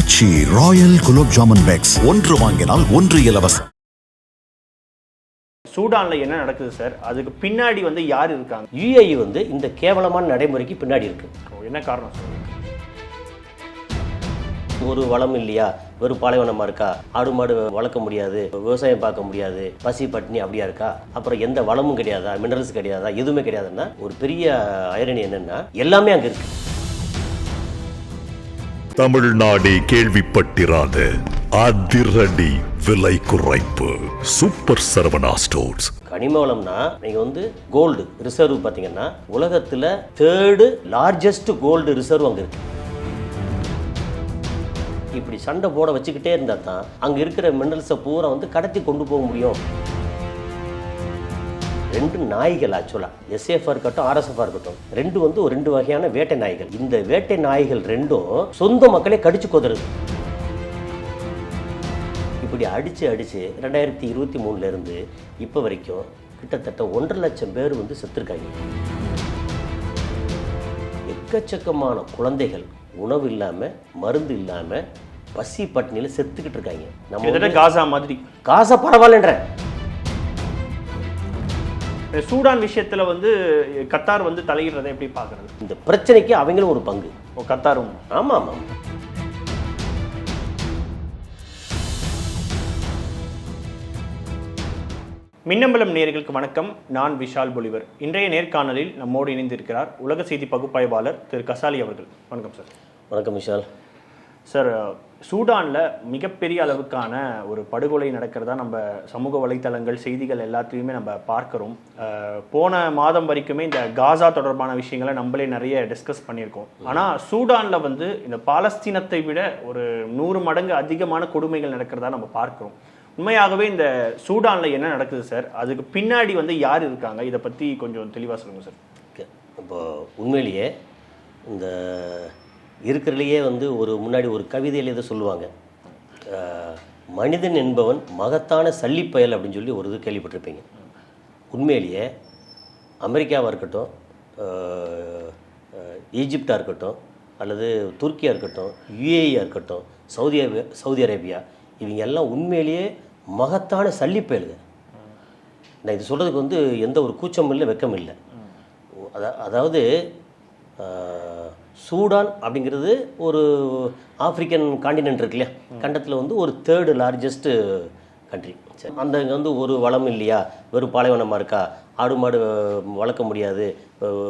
ஆச்சி royal gulab jamun packs ஒன்று வாங்கினால் ஒன்று இலவசம். சூடான்ல என்ன நடக்குது சார் அதுக்கு பின்னாடி வந்து யார் இருக்காங்க? யுஏஇ வந்து இந்த கேவலமான நடைமுறைக்கு பின்னாடி இருக்கு. என்ன காரணம் சார் ஒரு வளம் இல்லையா? வெறும் பாலைவனமா இருக்கா? ஆடு மாடு வளர்க்க முடியாது விவசாயம் பார்க்க முடியாது பசி பட்டினி அப்படியா இருக்கா? அப்புறம் எந்த வளமும் கிடையாதா? மினரல்ஸ் கிடையாதா? எதுவுமே கிடையாதுன்னா ஒரு பெரிய ஐரணி என்னன்னா எல்லாமே அங்க இருக்கு. தமிழ்நாடே கேள்விப்பட்டிராத அதிரடி விலை குறைப்பு. சூப்பர் சரவணா ஸ்டோர்ஸ் கனிமவளம்னா நீங்க வந்து கோல்டு ரிசர்வ் பாத்தீங்கன்னா உலகத்துல தேர்டு லார்ஜஸ்ட் கோல்டு ரிசர்வ் அங்க இருக்கு. இப்படி சண்டை போட வச்சுக்கிட்டே இருந்தா தான் அங்க இருக்கிற மினரல்ஸை பூரா வந்து கடத்தி கொண்டு போக முடியும். ரெண்டு நாய்கள் ஆக்சுவலாக எஸ்ஏஃபாக இருக்கட்டும் ஆர்எஸ்எஃபாக இருக்கட்டும். ரெண்டு வந்து ஒரு ரெண்டு வகையான வேட்டை நாய்கள். இந்த வேட்டை நாய்கள் ரெண்டும் சொந்த மக்களே கடிச்சு கொதறுது. இப்படி அடிச்சு அடிச்சு ரெண்டாயிரத்தி இருபத்தி மூணுல இருந்து இப்போ வரைக்கும் கிட்டத்தட்ட ஒன்றரை லட்சம் பேர் வந்து செத்துருக்காங்க. எக்கச்சக்கமான குழந்தைகள் உணவு இல்லாம மருந்து இல்லாம பசி பட்டினியில செத்துக்கிட்டு இருக்காங்க. நம்ம காசா மாதிரி. காசை பரவாயில்லன்றேன். சூடான் விஷயத்துல வந்து கத்தார் வந்து தலையிடுறதை எப்படி பாக்குறது இந்த பிரச்சனைக்கு அவங்களும் ஒரு பங்கு. ஓ கத்தாரும். ஆமா ஆமாம். மின்னம்பலம் நேயர்களுக்கு வணக்கம். நான் விஷால் பொலிவர். இன்றைய நேர்காணலில் நம்மோடு இணைந்திருக்கிறார் உலக செய்தி பகுப்பாய்வாளர் திரு கசாலி அவர்கள். வணக்கம் சார். வணக்கம் விஷால். சார் சூடானில் மிகப்பெரிய அளவுக்கான ஒரு படுகொலை நடக்கிறதா நம்ம சமூக வலைத்தளங்கள் செய்திகள் எல்லாத்தையுமே நம்ம பார்க்குறோம். போன மாதம் வரைக்குமே இந்த காசா தொடர்பான விஷயங்களை நம்மளே நிறைய டிஸ்கஸ் பண்ணியிருக்கோம். ஆனால் சூடானில் வந்து இந்த பாலஸ்தீனத்தை விட ஒரு நூறு மடங்கு அதிகமான கொடுமைகள் நடக்கிறதா நம்ம பார்க்குறோம். உண்மையாகவே இந்த சூடானில் என்ன நடக்குது சார்? அதுக்கு பின்னாடி வந்து யார் இருக்காங்க? இதை பற்றி கொஞ்சம் தெளிவாக சொல்லுங்கள் சார். இப்போ உண்மையிலேயே இந்த இருக்கிறதுலையே வந்து ஒரு முன்னாடி ஒரு கவிதையில் இதை சொல்லுவாங்க. மனிதன் என்பவன் மகத்தான சல்லிப்பயல் அப்படின்னு சொல்லி ஒரு இது கேள்விப்பட்டிருப்பீங்க. உண்மையிலேயே அமெரிக்காவாக இருக்கட்டும் ஈஜிப்டாக இருக்கட்டும் அல்லது துருக்கியாக இருக்கட்டும் யுஏஇயாக இருக்கட்டும் சவுதி அரேபியா சவுதி அரேபியா இவங்க எல்லாம் உண்மையிலேயே மகத்தான சல்லிப்பயலுங்க நான் இது சொல்கிறதுக்கு வந்து எந்த ஒரு கூச்சமும் இல்லை வெக்கம் இல்லை. அதா- அதாவது சூடான் அப்படிங்கிறது ஒரு ஆப்பிரிக்கன் காண்டினென்ட் இருக்கு இல்லையா? கண்டத்தில் வந்து ஒரு தேர்டு லார்ஜஸ்ட்டு கண்ட்ரி சரி. அந்த இங்கே வந்து ஒரு வளம் இல்லையா? வெறும் பாலைவனமாக இருக்கா? ஆடு மாடு வளர்க்க முடியாது.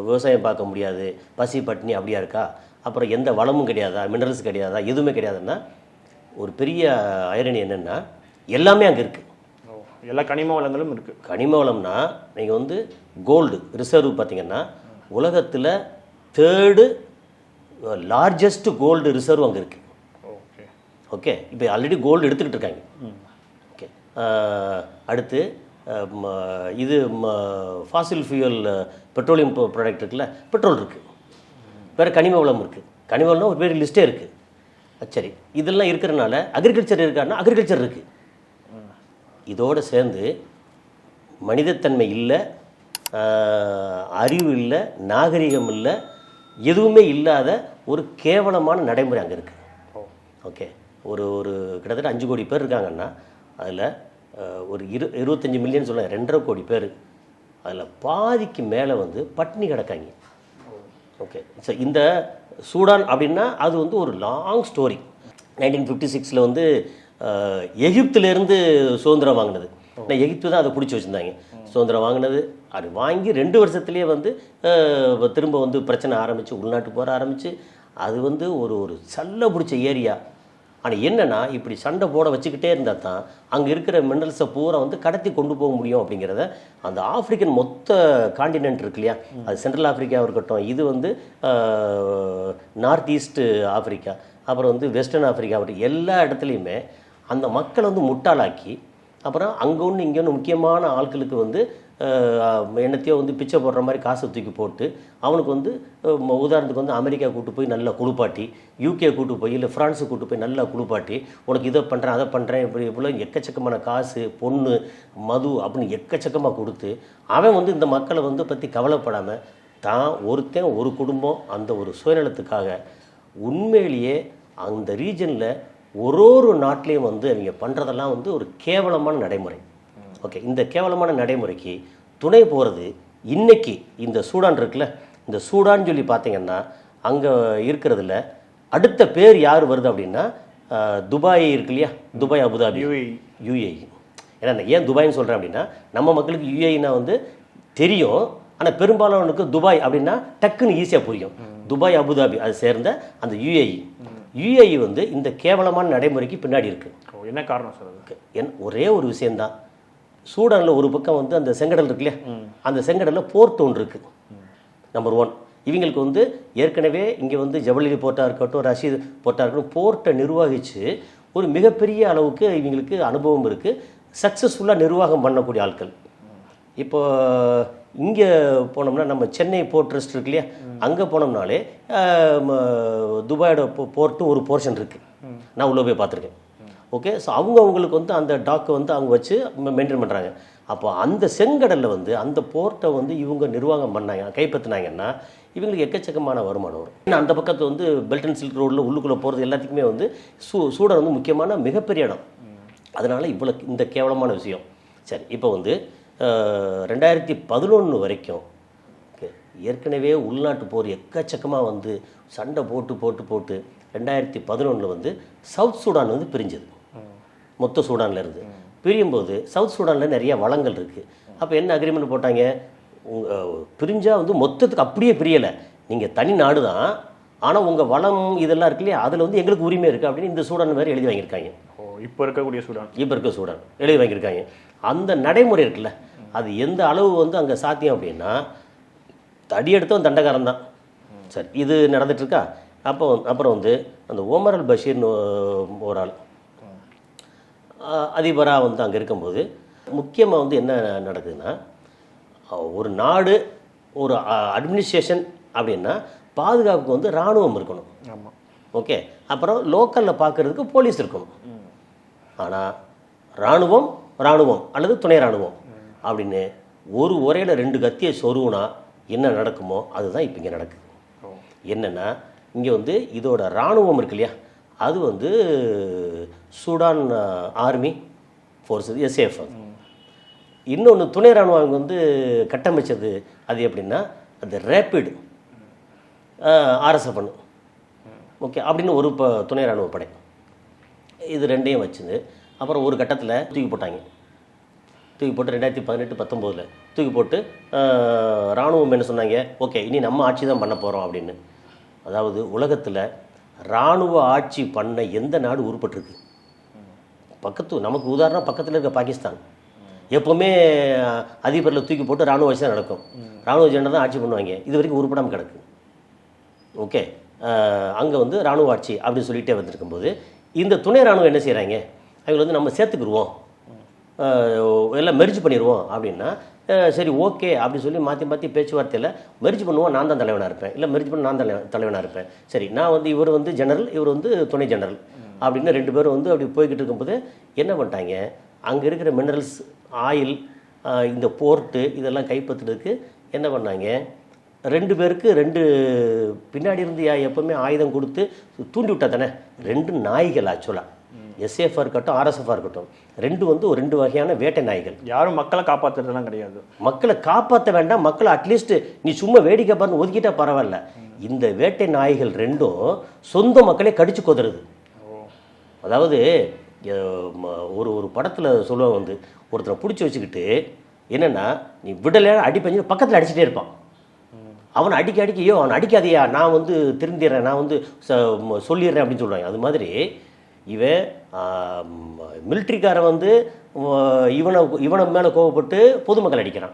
விவசாயம் பார்க்க முடியாது. பசி பட்டினி அப்படியா இருக்கா? அப்புறம் எந்த வளமும் கிடையாதா? மினரல்ஸ் கிடையாதா? எதுவுமே கிடையாதுன்னா ஒரு பெரிய ஐரணி என்னென்னா எல்லாமே அங்கே இருக்குது எல்லா கனிம வளங்களும் இருக்குது கனிம வளம்னா நீங்கள் வந்து கோல்டு ரிசர்வ் பார்த்தீங்கன்னா உலகத்தில் தேர்டு லார்ஜஸ்ட் கோல்டு ரிசர்வ் அங்கே இருக்குது ஓகே ஓகே இப்போ ஆல்ரெடி கோல்டு எடுத்துக்கிட்டு இருக்காங்க. ஓகே அடுத்து இது ஃபாசில் ஃபியூயல் பெட்ரோலியம் ப்ராடக்ட் இருக்குல்ல பெட்ரோல் இருக்குது வேறு கனிம வளம் இருக்குது கனிம வளம்னா ஒரு பெரிய லிஸ்ட்டே இருக்குது சரி. இதெல்லாம் இருக்கிறனால அக்ரிகல்ச்சர் இருக்காருன்னா அக்ரிகல்ச்சர் இருக்குது இதோடு சேர்ந்து மனிதத்தன்மை இல்லை அறிவு இல்லை நாகரிகம் இல்லை எதுவுமே இல்லாத ஒரு கேவலமான நடைமுறை அங்கே இருக்குது ஓகே ஒரு ஒரு கிட்டத்தட்ட அஞ்சு கோடி பேர் இருக்காங்கன்னா அதில் ஒரு இரு இருபத்தஞ்சி மில்லியன் சொல்ல ரெண்டரை கோடி பேர் அதில் பாதிக்கு மேலே வந்து பட்டினி கிடக்காங்க. ஓகே ஸோ இந்த சூடான் அப்படின்னா அது வந்து ஒரு லாங் ஸ்டோரி நைன்டீன் ஃபிஃப்டி சிக்ஸில் வந்து எகிப்திலேருந்து சுதந்திரம் வாங்கினது. எகிப்து தான் அதை பிடிச்சி வச்சுருந்தாங்க. சுதந்திரம் வாங்கினது. அது வாங்கி ரெண்டு வருஷத்துலேயே வந்து திரும்ப வந்து பிரச்சனை ஆரம்பித்து உள்நாட்டு போற ஆரம்பித்து அது வந்து ஒரு ஒரு சல்ல பிடிச்ச ஏரியா. ஆனால் என்னன்னா இப்படி சண்டை போட வச்சுக்கிட்டே இருந்தால் தான் அங்கே இருக்கிற மினரல்ஸை பூரா வந்து கடத்தி கொண்டு போக முடியும் அப்படிங்கிறத அந்த ஆப்பிரிக்கன் மொத்த காண்டினென்ட் இருக்கு இல்லையா? அது சென்ட்ரல் ஆப்பிரிக்காவாக இருக்கட்டும் இது வந்து நார்த் ஈஸ்ட் ஆப்பிரிக்கா அப்புறம் வந்து வெஸ்டர்ன் ஆப்பிரிக்கா ஆகட்டும் எல்லா இடத்துலையுமே அந்த மக்களை வந்து முட்டாளாக்கி அப்புறம் அங்கே ஒன்று இங்கே ஒன்று முக்கியமான ஆட்களுக்கு வந்து என்னத்தையோ வந்து பிச்சை போடுற மாதிரி காசை தூக்கி போட்டு அவனுக்கு வந்து உதாரணத்துக்கு வந்து அமெரிக்கா கூட்டு போய் நல்லா குளிப்பாட்டி யூகே கூட்டு போய் இல்லை ஃப்ரான்ஸு கூட்டு போய் நல்லா குளிப்பாட்டி உனக்கு இதை பண்ணுறேன் அதை பண்ணுறேன் இப்படி இவ்வளோ எக்கச்சக்கமான காசு பொண்ணு மது அப்படின்னு எக்கச்சக்கமாக கொடுத்து அவன் வந்து இந்த மக்களை வந்து பற்றி கவலைப்படாமல் தான் ஒருத்தன் ஒரு குடும்பம் அந்த ஒரு சுயநலத்துக்காக உண்மையிலேயே அந்த ரீஜனில் ஒரு ஒரு நாட்டிலையும் வந்து அவங்க பண்ணுறதெல்லாம் வந்து ஒரு கேவலமான நடைமுறை. ஓகே இந்த கேவலமான நடைமுறைக்கு துணை போகிறது இன்னைக்கு இந்த சூடான் இருக்குல்ல இந்த சூடான் சொல்லி பார்த்தீங்கன்னா அங்கே இருக்கிறதுல அடுத்த பேர் யார் வருது அப்படின்னா துபாய் இருக்கு இல்லையா? Dubai Abu Dhabi. UAE. UAE. ஏன்னா ஏன் துபாய்னு சொல்கிறேன் அப்படின்னா நம்ம மக்களுக்கு யுஏஇனா வந்து தெரியும் ஆனால் பெரும்பாலானவனுக்கு துபாய் அப்படின்னா டக்குன்னு ஈஸியாக புரியும். துபாய் அபுதாபி அது சேர்ந்த அந்த யுஏஇ. யுஏஇ வந்து இந்த கேவலமான நடைமுறைக்கு பின்னாடி இருக்குது என்ன காரணம் சார் என் ஒரே ஒரு விஷயம்தான் சூடானில் ஒரு பக்கம் வந்து அந்த செங்கடல் இருக்கு இல்லையா? அந்த செங்கடலில் போர்ட் ஒன்று இருக்குது நம்பர் ஒன் இவங்களுக்கு வந்து ஏற்கனவே இங்கே வந்து ஜபலி போர்ட்டாக இருக்கட்டும் ரஷீத் போர்ட்டாக இருக்கட்டும் போர்ட்டை நிர்வகித்து ஒரு மிகப்பெரிய அளவுக்கு இவங்களுக்கு அனுபவம் இருக்குது சக்ஸஸ்ஃபுல்லாக நிர்வாகம் பண்ணக்கூடிய ஆட்கள். இப்போ இங்கே போனோம்னா நம்ம சென்னை போர்ட் ட்ரஸ்ட் இருக்கு இல்லையா? அங்கே போனோம்னாலே ம, துபாயோட போர்ட்டும் ஒரு போர்ஷன் இருக்குது நான் உள்ளே போய் பார்த்துருக்கேன். ஓகே? ஸோ அவங்க அவங்களுக்கு வந்து அந்த டாக்கை வந்து அவங்க வச்சு மெயின்டைன் பண்ணுறாங்க அப்போ அந்த செங்கடலில் வந்து அந்த போர்ட்டை வந்து இவங்க நிர்வாகம் பண்ணாங்க கைப்பற்றினாங்கன்னா இவங்களுக்கு எக்கச்சக்கமான வருமானம் வரும். ஏன்னா அந்த பக்கத்து வந்து பெல்ட் அண்ட் சில்க் ரோடில் உள்ளுக்குள்ளே போகிறது எல்லாத்துக்குமே வந்து சூ சூடர் வந்து முக்கியமான மிகப்பெரிய இடம். அதனால் இவ்வளோ இந்த கேவலமான விஷயம். சரி இப்போ வந்து ரெண்டாயிரத்தி பதினொன்று வரைக்கும் ஏற்கனவே உள்நாட்டு போர் எக்கச்சக்கமாக வந்து சண்டை போட்டு போட்டு போட்டு ரெண்டாயிரத்தி பதினொன்றில் வந்து சவுத் சூடான் வந்து பிரிஞ்சது. மொத்த சூடான்ல இருந்து. பிரியும்போது சவுத் சூடானில் நிறைய வளங்கள் இருக்குது அப்போ என்ன அக்ரிமெண்ட் போட்டாங்க? உங்கள் பிரிஞ்சா வந்து மொத்தத்துக்கு அப்படியே பிரியலை. நீங்கள் தனி நாடு தான். ஆனால் உங்கள் வளம் இதெல்லாம் இருக்கு இல்லையா? அதில் வந்து எங்களுக்கு உரிமை இருக்குது அப்படின்னு இந்த சூடான் வேறு எழுதி வாங்கியிருக்காங்க. இப்போ இருக்கக்கூடிய சூடான். இப்போ இருக்க சூடான் எழுதி வாங்கியிருக்காங்க. அந்த நடைமுறை இருக்குல்ல அது எந்த அளவு வந்து அங்கே சாத்தியம் அப்படின்னா தடி எடுத்தவன் தண்டகாரன் தான். சரி இது நடந்துட்டு இருக்கா அப்போ அப்புறம் வந்து அந்த ஓமர் அல் பஷீர்னு ஒரு ஆள். அதிபராக வந்து அங்கே இருக்கும்போது முக்கியமாக வந்து என்ன நடக்குதுன்னா ஒரு நாடு ஒரு அட்மினிஸ்ட்ரேஷன் அப்படின்னா பாதுகாப்புக்கு வந்து இராணுவம் இருக்கணும். ஆமாம் ஓகே அப்புறம் லோக்கலில் பார்க்குறதுக்கு போலீஸ் இருக்கணும். ஆனால் இராணுவம் இராணுவம் அல்லது துணை இராணுவம். அப்படின்னு ஒரு உரையில் ரெண்டு கத்தியை சொருவுனா என்ன நடக்குமோ அதுதான் இப்போ இங்கே நடக்குது. என்னென்னா இங்கே வந்து இதோட இராணுவம் இருக்கு இல்லையா? அது வந்து சூடான் ஆர்மி ஃபோர்ஸ் எஸ்ஏஎஃப் இன்னொன்று துணை இராணுவம் அவங்க வந்து கட்டமைச்சது அது எப்படின்னா அது ரேப்பிட் ஆர்எஸ்எஃப் ஓகே அப்படின்னு ஒரு ப துணை இராணுவ படை. இது ரெண்டையும் வச்சுது. அப்புறம் ஒரு கட்டத்தில் தூக்கி போட்டாங்க. தூக்கி போட்டு ரெண்டாயிரத்தி பதினெட்டு பத்தொம்போதில். தூக்கி போட்டு இராணுவம் என்ன சொன்னாங்க? ஓகே இனி நம்ம ஆட்சி தான் பண்ண போகிறோம் அப்படின்னு. அதாவது உலகத்தில் இராணுவ ஆட்சி பண்ண எந்த நாடு உருப்பட்டிருக்கு? பக்கத்து நமக்கு உதாரணம் பக்கத்தில் இருக்க பாகிஸ்தான். எப்போவுமே அதிபரில் தூக்கி போட்டு இராணுவ ஆட்சி தான் நடக்கும். இராணுவ ஜெண்டா தான் ஆட்சி பண்ணுவாங்க. இது வரைக்கும் உருப்படாமல் கிடக்கு. ஓகே அங்கே வந்து இராணுவ ஆட்சி அப்படின்னு சொல்லிகிட்டே வந்திருக்கும்போது இந்த துணை இராணுவம் என்ன செய்கிறாங்க அவங்களை வந்து நம்ம சேர்த்துக்குருவோம். எல்லாம் மெர்ஜ் பண்ணிடுவோம் அப்படின்னா சரி ஓகே அப்படின்னு சொல்லி மாற்றி மாற்றி பேச்சுவார்த்தையில் மெர்ஜ் பண்ணுவோம். நான் தான் தலைவனாக இருப்பேன். இல்லை மெரிஜ் பண்ண நான் தான் தலைவனாக இருப்பேன். சரி நான் வந்து இவர் வந்து ஜெனரல் இவர் வந்து துணை ஜெனரல் அப்படின்னு ரெண்டு பேரும் வந்து அப்படி போய்கிட்டு இருக்கும்போது என்ன பண்ணிட்டாங்க? அங்கே இருக்கிற மினரல்ஸ் ஆயில் இந்த போர்ட்டு இதெல்லாம் கைப்பற்றுறதுக்கு என்ன பண்ணாங்க? ரெண்டு பேருக்கு ரெண்டு பின்னாடி இருந்து யா- ஆயுதம் கொடுத்து தூண்டி விட்டா தானே? ரெண்டு நாய்கள் ஆக்சுவலாக எஸ்ஏஃபாக இருக்கட்டும் ஆர்எஸ்எஃபாக இருக்கட்டும் ரெண்டு வந்து ஒரு ரெண்டு வகையான வேட்டை நாய்கள். யாரும் மக்களை காப்பாத்துறதுலாம் கிடையாது. மக்களை காப்பாற்ற வேண்டாம் மக்களை அட்லீஸ்ட் நீ சும்மா வேடிக்கை பாருன்னு ஒதுக்கிட்டா பரவாயில்ல. இந்த வேட்டை நாய்கள் ரெண்டும் சொந்த மக்களை கடிச்சு கொதறுது. அதாவது ஒரு ஒரு படத்தில் சொல்லுவாங்க வந்து ஒருத்தரை பிடிச்சி வச்சுக்கிட்டு என்னென்னா நீ விடலை அடிப்பஞ்சு பக்கத்தில் அடிச்சிட்டே இருப்பான். அவனை அடிக்க அடிக்க ஐயோ அவனை அடிக்காதையா நான் வந்து திருந்திடுறேன் நான் வந்து சொல்லிடுறேன் அப்படின்னு சொல்லுவாங்க. அது மாதிரி இவன் மிலிட்ரிக்காரன் வந்து இவனை இவனை மேலே கோவப்பட்டு பொதுமக்கள் அடிக்கிறான்.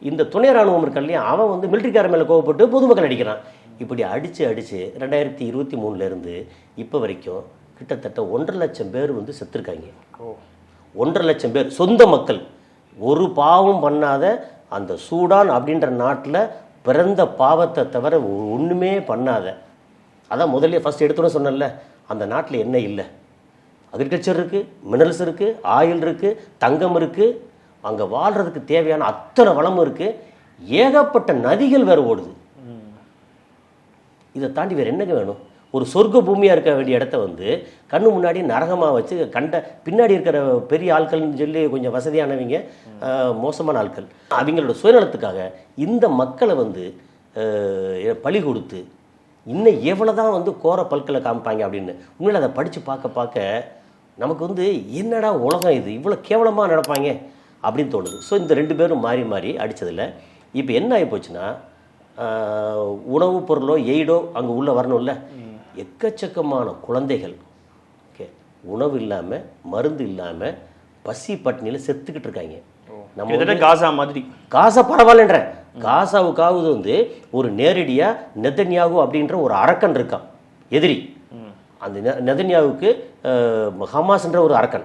இந்த துணை ராணுவம் இருக்க இல்லையா? அவன் வந்து மிலிட்ரிக்காரன் மேலே கோவப்பட்டு பொதுமக்கள் அடிக்கிறான். இப்படி அடித்து அடித்து ரெண்டாயிரத்தி இருபத்தி மூணுலேருந்து இப்போ வரைக்கும் கிட்டத்தட்ட ஒன்றரை லட்சம் பேர் வந்து செத்துருக்காங்க. ஒன்றரை லட்சம் பேர் சொந்த மக்கள். ஒரு பாவம் பண்ணாத அந்த சூடான் அப்படின்ற நாட்டில் பிறந்த பாவத்தை தவிர ஒ- ஒண்ணுமே பண்ணாத. அதான் முதல்ல ஃபர்ஸ்ட் எடுத்தோன்னு சொன்னேன்ல அந்த நாட்டில் என்ன இல்லை? அக்ரிகல்ச்சர் இருக்குது மினரல்ஸ் இருக்குது ஆயில் இருக்குது தங்கம் இருக்குது அங்கே வாழ்கிறதுக்கு தேவையான அத்தனை வளமும் இருக்குது ஏகப்பட்ட நதிகள் வேறு ஓடுது. இதை தாண்டி வேறு என்னங்க வேணும்? ஒரு சொர்க்க பூமியாக இருக்க வேண்டிய இடத்த வந்து கண்ணு முன்னாடி நரகமாக வச்சு கண்ட பின்னாடி இருக்கிற பெரிய ஆட்கள்னு சொல்லி கொஞ்சம் வசதியானவங்க மோசமான ஆட்கள் அவங்களோட சுயநலத்துக்காக இந்த மக்களை வந்து பழி கொடுத்து இன்னும் எவ்வளோ தான் வந்து கோர பல்களை காமிப்பாங்க அப்படின்னு. உண்மையில் அதை படித்து பார்க்க பார்க்க நமக்கு வந்து என்னடா உலகம் இது? இவ்வளோ கேவலமாக நடப்பாங்க அப்படின்னு தோணுது. ஸோ இந்த ரெண்டு பேரும் மாறி மாறி அடித்ததில் இப்போ என்ன ஆகி போச்சுன்னா உணவுப் பொருளோ எய்டோ அங்கே உள்ளே வரணும்ல. எக்கச்சக்கமான குழந்தைகள் ஓகே உணவு இல்லாமல் மருந்து இல்லாமல் பசி பட்டினியில் செத்துக்கிட்டு இருக்காங்க. நம்ம காசா மாதிரி. காசா பரவாயில்லன்றேன். காசாவுக்காவது வந்து ஒரு நேரடியாக நெதன்யாகு அப்படின்ற ஒரு அரக்கன் இருக்கான் எதிரி. அந்த நெதன்யாவுக்கு ஹமாஸ்ன்ற ஒரு அரக்கன்.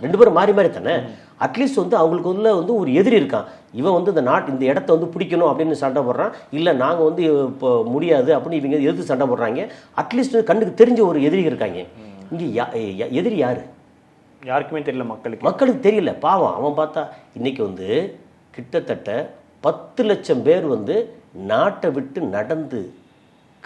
ரெண்டு பேரும் மாறி மாறி தானே? அட்லீஸ்ட் வந்து அவங்களுக்கு உள்ள வந்து ஒரு எதிரி இருக்கான். இவன் வந்து இந்த நாட் இந்த இடத்த வந்து பிடிக்கணும் அப்படின்னு சண்டை போடுறான். இல்லை நாங்கள் வந்து இப்போ முடியாது அப்படின்னு இவங்க எதிர்த்து சண்டை போடுறாங்க. அட்லீஸ்ட் கண்ணுக்கு தெரிஞ்ச ஒரு எதிரி இருக்காங்க. இங்கே யா- எதிரி யாரு? யாருக்குமே தெரியல மக்களுக்கு. மக்களுக்கு தெரியல. பாவம் அவன் பார்த்தா இன்னைக்கு வந்து கிட்டத்தட்ட பத்து லட்சம் பேர் வந்து நாட்டை விட்டு நடந்து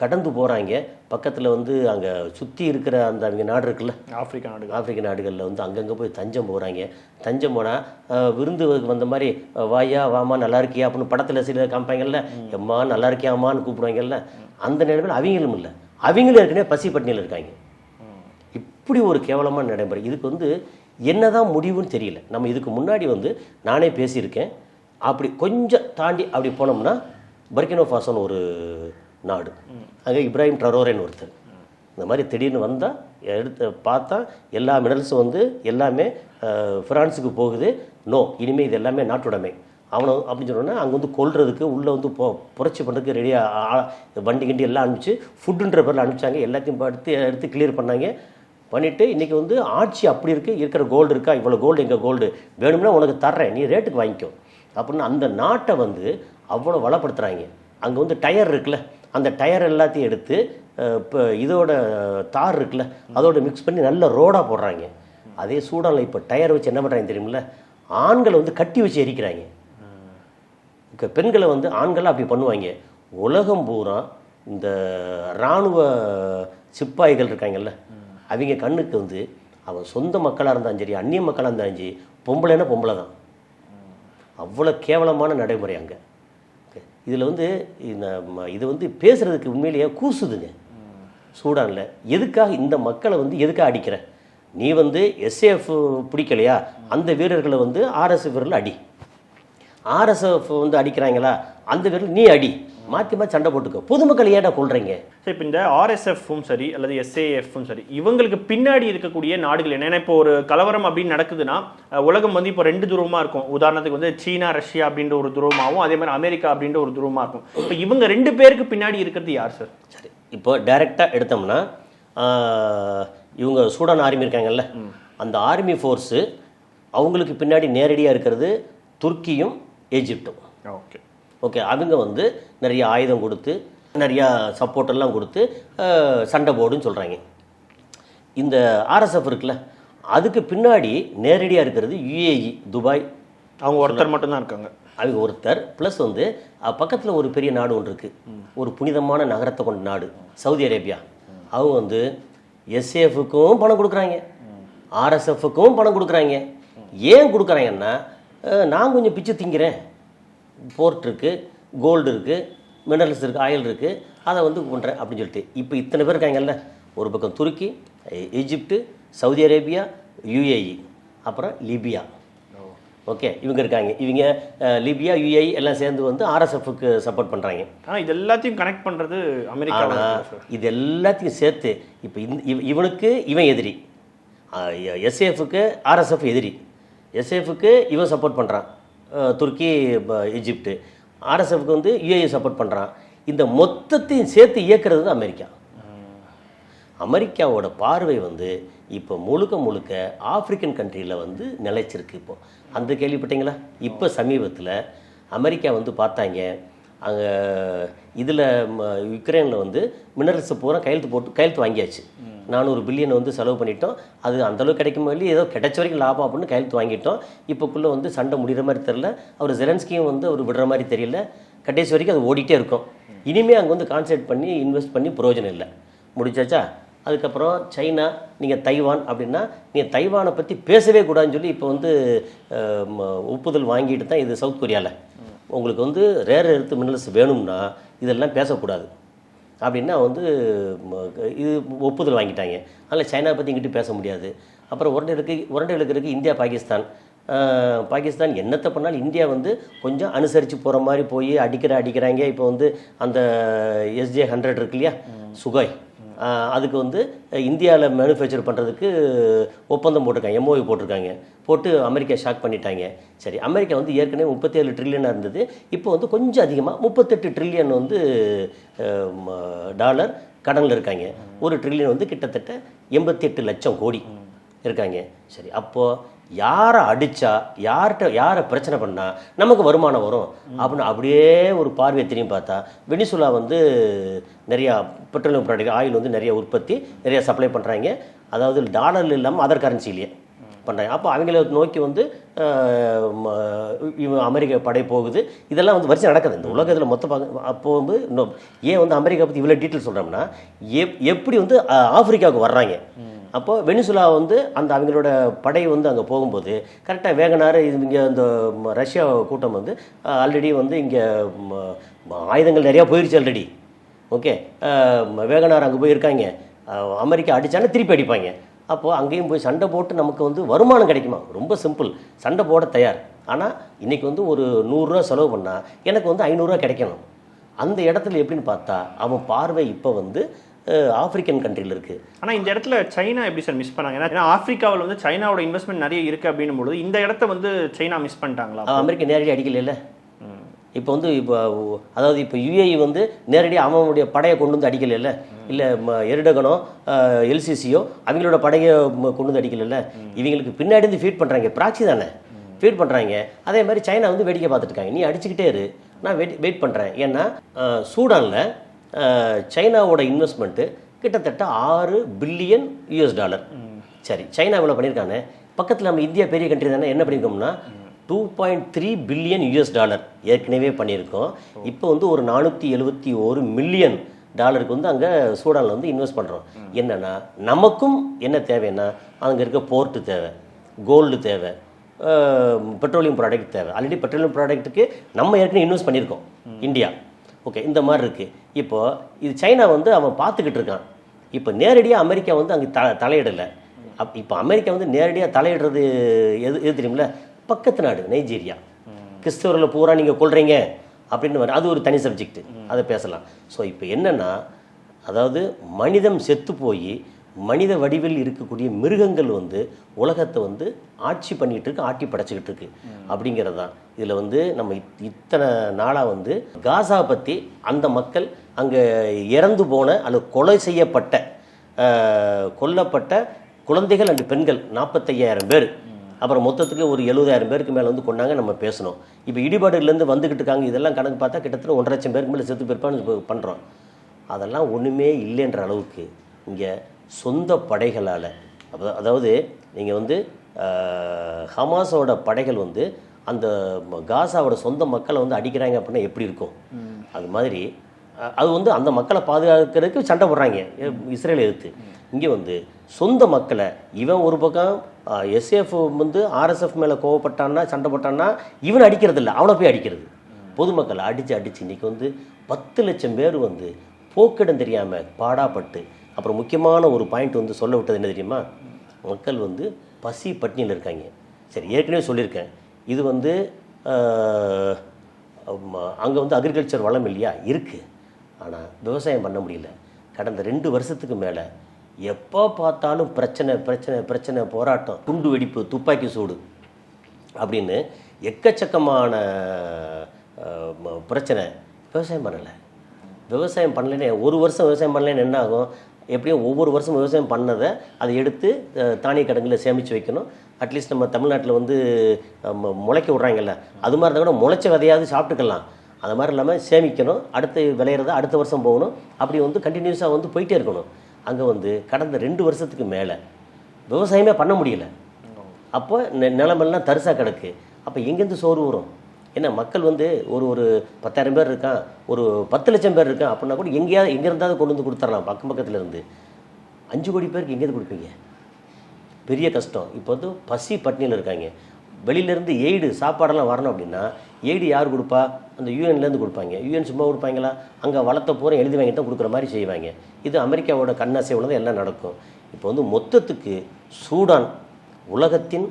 கடந்து போகிறாங்க பக்கத்தில் வந்து அங்கே சுற்றி இருக்கிற அந்த அவங்க நாடு இருக்குல்ல? ஆப்பிரிக்கா நாடுகள். ஆப்பிரிக்க நாடுகளில் வந்து அங்கங்கே போய் தஞ்சம் போகிறாங்க தஞ்சம் போனால் விருந்து வந்த மாதிரி வாயா வாமா நல்லா இருக்கியா? அப்படின்னு படத்தில் சில காமிப்பாங்கல்ல. எம்மா நல்லா இருக்கியாமான்னு கூப்பிடுவாங்கல்ல. அந்த நிலைமையில் அவங்களும் இல்லை. அவங்களும் ஏற்கனவே பசி பட்டினியில் இருக்காங்க இப்படி ஒரு கேவலமான நடைமுறை. இதுக்கு வந்து என்னதான் முடிவுன்னு தெரியல. நம்ம இதுக்கு முன்னாடி வந்து நானே பேசியிருக்கேன். அப்படி கொஞ்சம் தாண்டி அப்படி போனோம்னா பர்கினோ ஃபாசோன்னு ஒரு நாடு. அங்கே இப்ராஹிம் ட்ரரோரேன்னு ஒருத்தர். இந்த மாதிரி திடீர்னு வந்தால் எடுத்து பார்த்தா எல்லா மினரல்ஸும் வந்து எல்லாமே ஃப்ரான்ஸுக்கு போகுது. நோ இனிமேல் இது எல்லாமே நாட்டுடைமை. அவனை அப்படின்னு சொன்னோன்னா அங்கே வந்து கொல்றதுக்கு உள்ளே வந்து பொ புரட்சி பண்ணுறதுக்கு ரெடியாக வண்டி கிண்டி எல்லாம் அனுப்பிச்சு ஃபுட்டுன்ற பேரில் அனுப்பிச்சாங்க. எல்லாத்தையும் எடுத்து எடுத்து கிளியர் பண்ணாங்க. பண்ணிவிட்டு இன்றைக்கி வந்து ஆட்சி அப்படி இருக்குது இருக்கிற கோல்டு இருக்கா? இவ்வளோ கோல்டு எங்கள் கோல்டு வேணும்னா உனக்கு தர்றேன் நீ ரேட்டுக்கு வாங்கிக்கோ. அப்படின்னு அந்த நாட்டை வந்து அவ்வளோ வளப்படுத்துகிறாங்க அங்கே வந்து டயர் இருக்குல்ல? அந்த டயர் எல்லாத்தையும் எடுத்து இப்போ இதோட தார் இருக்குல்ல அதோட மிக்ஸ் பண்ணி நல்ல ரோடாக போடுறாங்க. அதே சூடானில் இப்போ டயர் வச்சு என்ன பண்ணுறாங்க தெரியுமில்ல? ஆண்களை வந்து கட்டி வச்சு எரிக்கிறாங்க. இப்போ பெண்களை வந்து ஆண்களாக அப்படி பண்ணுவாங்க. உலகம் பூரா இந்த இராணுவ சிப்பாய்கள் இருக்காங்கல்ல அவங்க கண்ணுக்கு வந்து அவன் சொந்த மக்களாக இருந்தாலும் சரி அந்நிய மக்களாக இருந்தாலும் சரி பொம்பளைன்னா பொம்பளை தான் அவ்வளோ கேவலமான நடைமுறை அங்கே. இதில் வந்து இந்த இது வந்து பேசுகிறதுக்கு உண்மையிலேயே கூசுதுங்க. சூடானில். எதுக்காக இந்த மக்களை வந்து எதுக்காக அடிக்கிற? நீ வந்து எஸ்ஏஎஃப் பிடிக்கலையா? அந்த வீரர்களை வந்து ஆர்எஸ்எஃப் வீரர்கள் அடி. ஆர்எஸ்எஃப் வந்து அடிக்கிறாங்களா? அந்த வீரர்கள் நீ அடி. மாற்றி மாற்றி சண்டை போட்டுக்கோ. பொதுமக்களை ஏன்டா கொள்றீங்க சரி இப்போ இந்த ஆர்எஸ்எஃப்பும் சரி அல்லது எஸ்ஏஎஃப்பும் சரி இவங்களுக்கு பின்னாடி இருக்கக்கூடிய நாடுகள் என்ன? ஏன்னா இப்போ ஒரு கலவரம் அப்படின்னு நடக்குதுன்னா உலகம் வந்து இப்போ ரெண்டு துருவமாக இருக்கும். உதாரணத்துக்கு வந்து சீனா ரஷ்யா அப்படின்ற ஒரு துருவமாகவும் அதே மாதிரி அமெரிக்கா அப்படின்ற ஒரு துருவமாக இருக்கும். இப்போ இவங்க ரெண்டு பேருக்கு பின்னாடி இருக்கிறது யார் சார் சரி இப்போ டைரெக்டாக எடுத்தோம்னா இவங்க சூடான் ஆர்மி இருக்காங்கல்ல? அந்த ஆர்மி ஃபோர்ஸு அவங்களுக்கு பின்னாடி நேரடியாக இருக்கிறது துருக்கியும் எஜிப்டும் ஓகே ஓகே அவங்க வந்து நிறைய ஆயுதம் கொடுத்து நிறையா சப்போர்ட் எல்லாம் கொடுத்து சண்டை போடுன்னு சொல்கிறாங்க இந்த ஆர்எஸ்எஃப் இருக்குல்ல அதுக்கு பின்னாடி நேரடியாக இருக்கிறது யுஏஇ துபாய். அவங்க ஒருத்தர் மட்டும்தான் இருக்காங்க. அவங்க ஒருத்தர் ப்ளஸ் வந்து பக்கத்தில் ஒரு பெரிய நாடு ஒன்று இருக்குது ஒரு புனிதமான நகரத்தை கொண்ட நாடு சவுதி அரேபியா. அவங்க வந்து எஸ்ஏஎஃப்க்கும் பணம் கொடுக்குறாங்க. ஆர்எஸ்எஃப்க்கும் பணம் கொடுக்குறாங்க. ஏன் கொடுக்குறாங்கன்னா நான் கொஞ்சம் பிச்சு திங்கிறேன். போர்ட் இருக்குது கோல்டு இருக்குது மினரல்ஸ் இருக்குது ஆயில் இருக்குது அதை வந்து பண்ணுறேன் அப்படின்னு சொல்லிட்டு. இப்போ இத்தனை பேர் இருக்காங்கல்ல ஒரு பக்கம் துருக்கி எகிப்து சவுதி அரேபியா யுஏஇ அப்புறம் லிபியா. ஓகே இவங்க இருக்காங்க. இவங்க லிபியா யுஏஇ எல்லாம் சேர்ந்து வந்து ஆர்எஸ்எஃப்க்கு சப்போர்ட் பண்ணுறாங்க ஆனால் இது எல்லாத்தையும் கனெக்ட் பண்ணுறது சார் இது எல்லாத்தையும் சேர்த்து இப்போ இவனுக்கு இவன் எதிரி. எஸ்ஏஎஃப்க்கு ஆர்எஸ்எஃப் எதிரி. எஸ்எஃப்க்கு இவன் சப்போர்ட் பண்ணுறான் துருக்கி ப- ஆர்எஸ்எஃப்க்கு வந்து யுஏஇ சப்போர்ட் பண்ணுறான் இந்த மொத்தத்தையும் சேர்த்து இயக்குறது தான் அமெரிக்கா. அமெரிக்காவோட பார்வை வந்து இப்போ முழுக்க முழுக்க ஆப்பிரிக்கன் கண்ட்ரியில் வந்து நிலைச்சிருக்கு இப்போ. அந்த கேள்விப்பட்டீங்களா? இப்போ சமீபத்தில் அமெரிக்கா வந்து பார்த்தாங்க அங்கே இதில் யுக்ரைனில் வந்து மினரல்ஸை பூரா கையெழுத்து போட்டு கையெழுத்து வாங்கியாச்சு. நானூறு பில்லியன் வந்து செலவு பண்ணிட்டோம். அது அந்தளவுக்கு கிடைக்கும் போது ஏதோ கிடைச்ச வரைக்கும் லாபம் அப்படின்னு கையெழுத்து வாங்கிட்டோம். இப்போக்குள்ளே வந்து சண்டை முடிகிற மாதிரி தெரில அவர் ஜெலன்ஸ்கியும் வந்து அவர் விடுற மாதிரி தெரியல. கடைசி வரைக்கும் அது ஓடிட்டே இருக்கும். இனிமேல் அங்கே வந்து கான்சென்ட்ரேட் பண்ணி இன்வெஸ்ட் பண்ணி பிரயோஜனம் இல்லை. முடிச்சாச்சா அதுக்கப்புறம் சைனா நீங்கள் தைவான் அப்படின்னா நீங்கள் தைவானை பற்றி பேசவே கூடாதுன்னு சொல்லி இப்போ வந்து ம- ஒப்புதல் வாங்கிட்டு தான் இது சவுத் கொரியாவில் உங்களுக்கு வந்து ரேர் எர்த் மினரல்ஸ் வேணும்னா இதெல்லாம் பேசக்கூடாது. அப்படின்னா வந்து இது ஒப்புதல் வாங்கிட்டாங்க. அதனால் சைனா பற்றி இங்கிட்டு பேச முடியாது. அப்புறம் உரண்டை இருக்கு உரண்டை இருக்கு இந்தியா பாகிஸ்தான். பாகிஸ்தான் என்னத்தை பண்ணாலும் இந்தியா வந்து கொஞ்சம் அனுசரித்து போகிற மாதிரி போய் அடிக்கிற அடிக்கிறாங்க. இப்போ வந்து அந்த எஸ்ஜே ஹண்ட்ரட் இருக்கு இல்லையா? சுகாய். அதுக்கு வந்து இந்தியாவில் மேனுஃபேக்சர் பண்ணுறதுக்கு ஒப்பந்தம் போட்டிருக்காங்க எம்ஓவி போட்டிருக்காங்க. போட்டு அமெரிக்கா ஷாக் பண்ணிட்டாங்க. சரி அமெரிக்கா வந்து ஏற்கனவே முப்பத்தி ஏழு ட்ரில்லியனாக இருந்தது. இப்போ வந்து கொஞ்சம் அதிகமாக முப்பத்தெட்டு ட்ரில்லியன் வந்து டாலர் கடனில் இருக்காங்க. ஒரு ட்ரில்லியன் வந்து கிட்டத்தட்ட எண்பத்தி எட்டு லட்சம் கோடி. இருக்காங்க. சரி அப்போது யாரை அடித்தா யார்கிட்ட யாரை பிரச்சனை பண்ணால் நமக்கு வருமானம் வரும்? அப்படின்னு அப்படியே ஒரு பார்வையை திரும்பி பார்த்தா வெனிசுலா வந்து நிறையா பெட்ரோலியம் ப்ராடக்ட் ஆயில் வந்து நிறைய உற்பத்தி நிறைய சப்ளை பண்ணுறாங்க அதாவது டாலர் இல்லாமல் அதர் கரன்சிலேயே பண்ணுறாங்க அப்போ அவங்கள நோக்கி வந்து ம- அமெரிக்க படை போகுது. இதெல்லாம் வந்து வரிசை நடக்குது. இந்த உலகத்தில் மொத்த பார்க்க அப்போ வந்து இன்னும் ஏன் வந்து அமெரிக்கா பற்றி இவ்வளோ டீட்டெயில் சொல்கிறோம்னா எப் எப்படி வந்து ஆஃப்ரிக்காவுக்கு ஆப்பிரிக்காவுக்கு வர்றாங்க. அப்போ வெனிசுலா வந்து அந்த அவங்களோட படை வந்து அங்கே போகும்போது கரெக்டாக வேகனார் இங்கே இந்த ரஷ்யா கூட்டம் வந்து ஆல்ரெடி வந்து இங்கே ஆயுதங்கள் நிறையா போயிடுச்சு ஆல்ரெடி ஓகே வேகனார் அங்கே போயிருக்காங்க. அமெரிக்கா அடித்தானே திருப்பி அடிப்பாங்க. அப்போது அங்கேயும் போய் சண்டை போட்டு நமக்கு வந்து வருமானம் கிடைக்குமா? ரொம்ப சிம்பிள் சண்டை போட தயார். ஆனால் இன்றைக்கி வந்து ஒரு நூறுரூவா செலவு பண்ணால் எனக்கு வந்து ஐநூறுரூவா கிடைக்கணும். அந்த இடத்துல எப்படின்னு பார்த்தா அவன் பார்வை இப்போ வந்து ஆப்பிரிக்கன் கண்ட்ரியில் இருக்குது ஆனா இந்த இடத்துல சைனா எப்படி சார் மிஸ் பண்ணாங்க? ஏன்னா- ஆப்பிரிக்காவில் வந்து சைனாவோட இன்வெஸ்ட்மெண்ட் நிறைய இருக்கு அப்படின்னும் பொழுது இந்த இடத்த வந்து சைனா மிஸ் பண்ணிட்டாங்களா? அமெரிக்கா நேரடி அடிக்கல இப்போ வந்து இப்போ அதாவது இப்போ யுஏஇ வந்து நேரடியாக அவனுடைய படையை கொண்டு வந்து அடிக்கல இல்லை எருடகனோ எல்சிசியோ அவங்களோட படையை கொண்டு வந்து அடிக்கல இவங்களுக்கு பின்னாடி இருந்து ஃபீட் பண்ணுறாங்க ப்ராக்சி தானே. ஃபீட் பண்ணுறாங்க அதே மாதிரி சைனா வந்து வேடிக்கை பார்த்துட்டு இருக்காங்க. நீ அடிச்சுக்கிட்டே இரு. நான் வெயிட் வெயிட் பண்ணுறேன் ஏன்னா சூடானில் சைனாவோட இன்வெஸ்ட்மெண்ட்டு கிட்டத்தட்ட ஆறு பில்லியன் யூஎஸ் டாலர் சரி சைனா இவ்வளோ பண்ணியிருக்காங்க பக்கத்தில் நம்ம இந்தியா பெரிய கண்ட்ரி தானே என்ன பண்ணியிருக்கோம்னா two point three billion US dollar ஏற்கனவே பண்ணியிருக்கோம். இப்போ வந்து ஒரு நானூற்றி எழுபத்தி ஒரு மில்லியன் டாலருக்கு வந்து அங்கே சூடானில் வந்து இன்வெஸ்ட் பண்ணுறோம் என்னென்னா நமக்கும் என்ன தேவைன்னா அங்கே இருக்க போர்ட்டு தேவை கோல்டு தேவை பெட்ரோலியம் ப்ராடக்ட் தேவை. ஆல்ரெடி பெட்ரோலியம் ப்ராடக்ட்டுக்கு நம்ம ஏற்கனவே இன்வெஸ்ட் பண்ணியிருக்கோம் இந்தியா. ஓகே இந்த மாதிரி இருக்குது இப்போ இது சைனா வந்து அவன் பார்த்துக்கிட்டு இருக்கான். இப்போ நேரடியாக அமெரிக்கா வந்து அங்கே த தலையிடலை. அப் இப்போ அமெரிக்கா வந்து நேரடியாக தலையிடுறது எது எது தெரியுமில்ல? பக்கத்து நாடு நைஜீரியா. கிறிஸ்தவர்களை பூரா நீங்கள் கொள்றீங்க அப்படின்னு அது ஒரு தனி சப்ஜெக்ட் அதை பேசலாம். ஸோ இப்போ என்னென்னா அதாவது மனிதம் செத்து போய் மனித வடிவில் இருக்கக்கூடிய மிருகங்கள் வந்து உலகத்தை வந்து ஆட்சி பண்ணிகிட்டு இருக்கு ஆட்டி படைச்சிக்கிட்டு இருக்கு அப்படிங்கிறது தான் இதில் வந்து நம்ம இத்- இத்தனை நாளாக வந்து காசா பற்றி அந்த மக்கள் அங்கே இறந்து போன அல்லது கொலை செய்யப்பட்ட கொல்லப்பட்ட குழந்தைகள் அண்டு பெண்கள் நாற்பத்தையாயிரம் பேர். அப்புறம் மொத்தத்துக்கு ஒரு எழுபதாயிரம் பேருக்கு மேலே வந்து கொண்டாங்க நம்ம பேசணும் இப்போ இடிபாடுலேருந்து வந்துக்கிட்டு இருக்காங்க இதெல்லாம் கணக்கு பார்த்தா கிட்டத்தட்ட ஒன்றரை லட்சம் பேருக்கு மேலே செத்து போயிருப்பான்னு பண்ணுறோம் அதெல்லாம் ஒன்றுமே இல்லைன்ற அளவுக்கு இங்கே சொந்த படைகளால். அதாவது நீங்கள் வந்து ஹமாஸோட படைகள் வந்து அந்த காசாவோட சொந்த மக்களை வந்து அடிக்கிறாங்க அப்படின்னா எப்படி இருக்கும்? அது மாதிரி அது வந்து அந்த மக்களை பாதுகாக்கிறதுக்கு சண்டை போடுறாங்க இஸ்ரேலை எதிர்த்து. இங்கே வந்து சொந்த மக்களை இவன் ஒரு பக்கம் எஸ்ஏஎஃப் வந்து ஆர்எஸ்எஃப் மேலே கோவப்பட்டான்னா சண்டை போட்டான்னா இவன் அடிக்கிறது இல்லை அவனை போய் அடிக்கிறது. பொதுமக்களை அடித்து அடித்து இன்றைக்கி வந்து பத்து லட்சம் பேர் வந்து போக்கிடம் தெரியாமல் பாடாப்பட்டு அப்புறம் முக்கியமான ஒரு பாயிண்ட் வந்து சொல்ல விட்டது என்ன தெரியுமா? மக்கள் வந்து பசி பட்டினியில் இருக்காங்க. சரி ஏற்கனவே சொல்லியிருக்கேன். இது வந்து அங்கே வந்து அக்ரிகல்ச்சர் வளம் இல்லையா? இருக்குது ஆனால் விவசாயம் பண்ண முடியல. கடந்த ரெண்டு வருஷத்துக்கு மேலே எப்போ பார்த்தாலும் பிரச்சனை பிரச்சனை பிரச்சனை போராட்டம் குண்டு வெடிப்பு துப்பாக்கி சூடு அப்படின்னு எக்கச்சக்கமான பிரச்சனை. விவசாயம் பண்ணலை. விவசாயம் பண்ணலைன்னு ஒரு வருஷம் விவசாயம் பண்ணலைன்னு என்ன ஆகும்? எப்படியும் ஒவ்வொரு வருஷம் விவசாயம் பண்ணதை அதை எடுத்து தானிய கடங்களில் சேமித்து வைக்கணும். அட்லீஸ்ட் நம்ம தமிழ்நாட்டில் வந்து முளைக்க விட்றாங்கல்ல. அது மாதிரி இருந்தால் கூட முளைச்ச விதையாவது சாப்பிட்டுக்கலாம். அது மாதிரி இல்லாமல் சேமிக்கணும். அடுத்து விளையிறத அடுத்த வருஷம் போகணும். அப்படி வந்து கண்டினியூஸாக வந்து போயிட்டே இருக்கணும். அங்கே வந்து கடந்த ரெண்டு வருஷத்துக்கு மேலே விவசாயமே பண்ண முடியல. அப்போ நெ- நிலமெல்லாம் தரிசாக கிடக்கு. அப்போ எங்கேருந்து சோறு வரும்? ஏன்னா மக்கள் வந்து ஒரு ஒரு பத்தாயிரம் பேர் இருக்கான் ஒரு பத்து லட்சம் பேர் இருக்கான் அப்படின்னா கூட எங்கேயாவது எங்கே இருந்தாவது கொண்டு வந்து கொடுத்துடலாம் பக்கம் பக்கத்தில் இருந்து அஞ்சு கோடி பேருக்கு எங்கேருந்து கொடுப்பீங்க. பெரிய கஷ்டம். இப்போ வந்து பசி பட்டினியில் இருக்காங்க. வெளியிலேருந்து எய்டு சாப்பாடெல்லாம் வரணும் அப்படின்னா எய்டு யார் கொடுப்பா? அந்த யூஎன்லேருந்து கொடுப்பாங்க. யூஎன் சும்மா கொடுப்பாங்களா? அங்கே வளர்த்த பூரா எழுதி வாங்கி தான் கொடுக்குற மாதிரி செய்வாங்க. இது அமெரிக்காவோட கண்ணாசைவில் தான் எல்லாம் நடக்கும். இப்போ வந்து மொத்தத்துக்கு சூடான் உலகத்தின்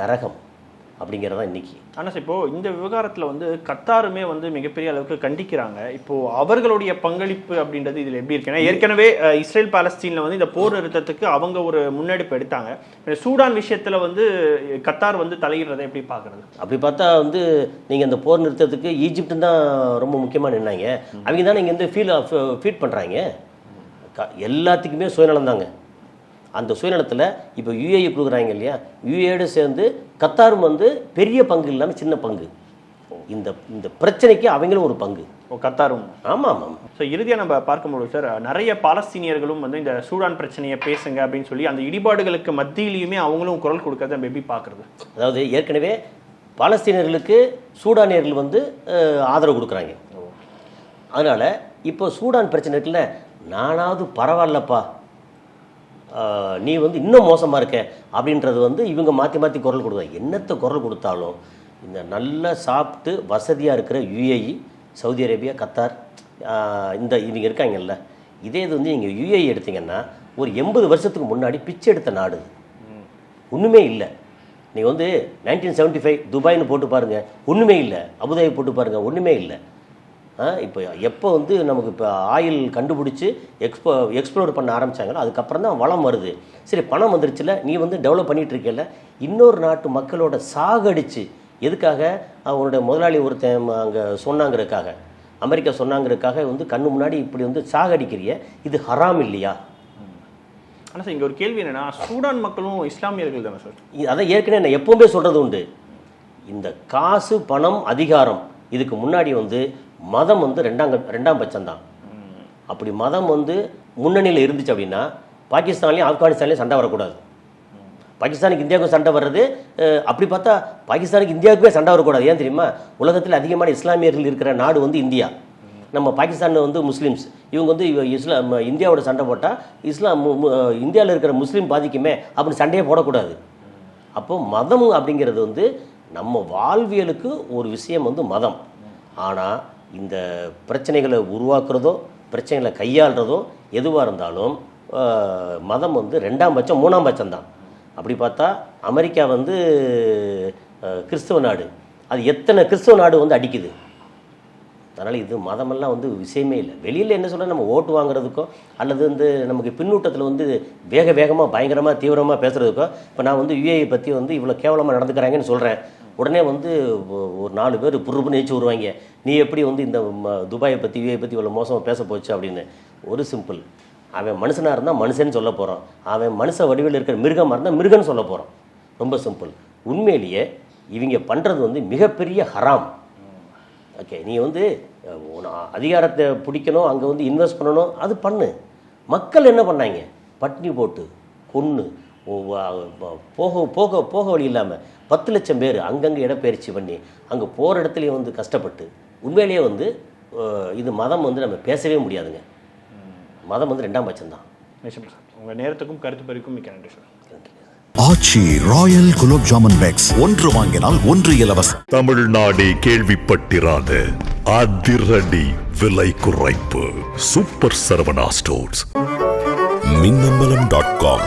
நரகம். அப்படிங்கிறது தான் இன்றைக்கி ஆனால் இப்போ இந்த விவகாரத்தில் வந்து கத்தாருமே வந்து மிகப்பெரிய அளவுக்கு கண்டிக்கிறாங்க. இப்போ அவர்களுடைய பங்களிப்பு அப்படின்றது இதில் எப்படி இருக்கு ஏன்னா ஏற்கனவே இஸ்ரேல் பாலஸ்தீனில் வந்து இந்த போர் நிறுத்தத்துக்கு அவங்க ஒரு முன்னெடுப்பு எடுத்தாங்க. சூடான் விஷயத்தில் வந்து கத்தார் வந்து தலையிடுறதை எப்படி பார்க்கறது? அப்படி பார்த்தா வந்து நீங்கள் இந்த போர் நிறுத்தத்துக்கு ஈஜிப்ட் தான் ரொம்ப முக்கியமாக நின்னாங்க. அவங்க தானே இங்கே வந்து ஃபீல் ஃபீட் பண்ணுறாங்க எல்லாத்துக்குமே சுயநலம் தாங்க அந்த சுயநலத்தில் இப்போ யூஏஇ கொடுக்குறாங்க இல்லையா? யூஏயோடு சேர்ந்து கத்தாரும் வந்து பெரிய பங்கு இல்லாமல் சின்ன பங்கு. இந்த இந்த பிரச்சனைக்கு அவங்களும் ஒரு பங்கு. ஓ கத்தாரும். ஆமாம் ஆமாம் ஸோ இறுதியாக நம்ம பார்க்கும்போது சார் நிறைய பாலஸ்தீனியர்களும் வந்து இந்த சூடான் பிரச்சனையை பேசுங்க அப்படின்னு சொல்லி அந்த இடிபாடுகளுக்கு மத்தியிலையுமே அவங்களும் குரல் கொடுக்கறத எப்படி பார்க்கறது? அதாவது ஏற்கனவே பாலஸ்தீனர்களுக்கு சூடானியர்கள் வந்து ஆதரவு கொடுக்குறாங்க. அதனால் இப்போ சூடான் பிரச்சனை இருக்குல்ல? நானாவது பரவாயில்லப்பா. நீ வந்து இன்னும் மோசமாக இருக்க அப்படின்றது வந்து இவங்க மாற்றி மாற்றி குரல் கொடுக்குறாங்க என்னத்தை குரல் கொடுத்தாலும் இந்த நல்லா சாப்பிட்டு வசதியாக இருக்கிற யுஏஇ சவுதி அரேபியா கத்தார் இந்த இவங்க இருக்காங்கல்ல இதே இது வந்து நீங்கள் யுஏஇ எடுத்தீங்கன்னா ஒரு எண்பது வருஷத்துக்கு முன்னாடி பிச்சை எடுத்த நாடு ஒன்றுமே இல்லை. நீங்கள் வந்து நைன்டீன் செவன்ட்டி ஃபைவ் துபாய்னு போட்டு பாருங்கள் ஒன்றுமே இல்லை. அபுதாபி போட்டு பாருங்கள் ஒன்றுமே இல்லை. இப்போ எப்போ வந்து நமக்கு இப்போ ஆயில் கண்டுபிடிச்சி எக்ஸ்போ எக்ஸ்ப்ளோர் பண்ண ஆரம்பிச்சாங்களோ அதுக்கப்புறம் தான் வளம் வருது. சரி பணம் வந்துருச்சுல நீ வந்து டெவலப் பண்ணிட்டு இருக்கல இன்னொரு நாட்டு மக்களோட சாகடிச்சு எதுக்காக? அவனுடைய முதலாளி ஒருத்தன் அங்கே சொன்னாங்கிறதுக்காக. அமெரிக்கா சொன்னாங்கிறதுக்காக வந்து கண்ணு முன்னாடி இப்படி வந்து சாகடிக்கிறிய இது ஹராம் இல்லையா? ஆனால் சார் இங்கே ஒரு கேள்வி என்னன்னா சூடான் மக்களும் இஸ்லாமியர்கள் தானே சார்? அதை ஏற்கனவே நான் எப்பவுமே சொல்கிறது உண்டு. இந்த காசு பணம் அதிகாரம் இதுக்கு முன்னாடி வந்து மதம் வந்து ரெண்டாம் ரெண்டாம் பட்சம்தான். அப்படி மதம் வந்து முன்னணியில் இருந்துச்சு அப்படின்னா பாகிஸ்தான்லேயும் ஆப்கானிஸ்தான்லேயும் சண்டை வரக்கூடாது. பாகிஸ்தானுக்கு இந்தியாவுக்கும் சண்டை வர்றது அப்படி பார்த்தா பாகிஸ்தானுக்கு இந்தியாவுக்குமே சண்டை வரக்கூடாது. ஏன் தெரியுமா? உலகத்தில் அதிகமான இஸ்லாமியர்கள் இருக்கிற நாடு வந்து இந்தியா. நம்ம பாகிஸ்தான் வந்து முஸ்லீம்ஸ். இவங்க வந்து இஸ்லாம் இந்தியாவோட சண்டை போட்டால் இஸ்லாம் இந்தியாவில் இருக்கிற முஸ்லீம் பாதிக்குமே அப்படின்னு சண்டையே போடக்கூடாது. அப்போ மதம் அப்படிங்கிறது வந்து நம்ம வாழ்வியலுக்கு ஒரு விஷயம் வந்து மதம். ஆனால் இந்த பிரச்சனைகளை உருவாக்குறதோ பிரச்சனைகளை கையாளுறதோ எதுவாக இருந்தாலும் மதம் வந்து ரெண்டாம் பட்சம் மூணாம் பட்சம் தான். அப்படி பார்த்தா அமெரிக்கா வந்து கிறிஸ்துவ கிறிஸ்தவ நாடு. அது எத்தனை கிறிஸ்தவ நாடு வந்து அடிக்குது? அதனால் இது மதமெல்லாம் வந்து விஷயமே இல்லை. வெளியில் என்ன சொல்ல நம்ம ஓட்டு வாங்குறதுக்கோ அல்லது வந்து நமக்கு பின்னூட்டத்தில் வந்து வேக வேகமாக பயங்கரமாக தீவிரமாக பேசுகிறதுக்கோ இப்போ நான் வந்து யுஏஐ பற்றி வந்து இவ்வளோ கேவலமாக நடந்துக்கிறாங்கன்னு சொல்கிறேன் உடனே வந்து ஒரு நாலு பேர் புருப்புன்னு ஏச்சு வருவாங்க. நீ எப்படி வந்து இந்த ம- துபாயை பற்றி யுஏஐ பற்றி இவ்வளோ மோசமாக பேச போச்சு அப்படின்னு. ஒரு சிம்பிள். அவன் மனுஷனாக இருந்தால் மனுஷன்னு சொல்ல போகிறான் அவன் மனுஷ வடிவில் இருக்கிற மிருகமாக இருந்தால் மிருகன்னு சொல்ல போகிறான் ரொம்ப சிம்பிள். உண்மையிலேயே இவங்க பண்ணுறது வந்து மிகப்பெரிய ஹராம். ஓகே நீ வந்து அதிகாரத்தை பிடிக்கணும் அங்கே வந்து இன்வெஸ்ட் பண்ணணும் அது பண்ணு. மக்கள் என்ன பண்ணாங்க? பட்னி போட்டு கொன்று போக போக போக வழி இல்லாமல் பத்து லட்சம் பேர் அங்கங்கே இடப்பெயர்ச்சி பண்ணி அங்கே போகிற இடத்துலையும் வந்து கஷ்டப்பட்டு உண்மையிலேயே வந்து இது மதம் வந்து நம்ம பேசவே முடியாதுங்க. மதம் வந்து ரெண்டாம் பட்சம்தான். உங்கள் நேரத்துக்கும் கருத்து பறிக்கும் மிக்க நன்றி sir. Aachi royal gulab jamun packs. ஒன்று வாங்கினால் ஒன்று இலவசம். தமிழ்நாடே கேள்விப்பட்டிராத அதிரடி விலை குறைப்பு. Super Saravana stores. Minnambalam dot com.